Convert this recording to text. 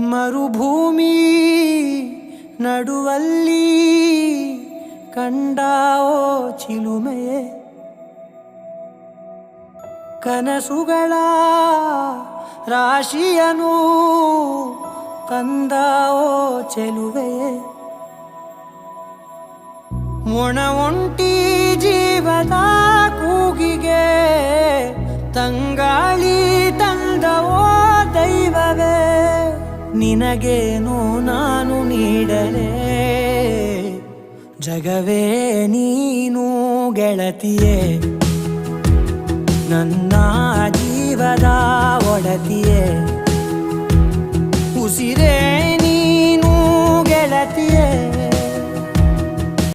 ಮರುಭೂಮಿ ನಡುವಲ್ಲಿ ಕಂಡಾವೋ ಚಿಲುಮೆಯೇ? ಕನಸುಗಳ ರಾಶಿಯನು ತಂದಾವೋ ಚೆಲುವೆಯೇ? ಒಣ ಒಂಟಿ ಜೀವದ ಕೂಗಿಗೆ ತಂಗಾಳಿ ನಿನಗೇನು ನಾನು ನೀಡಲೆ? ಜಗವೇ ನೀನು ಗೆಳತಿಯೇ? ನನ್ನ ಜೀವದ ಒಡತಿಯೇ? ಉಸಿರೇ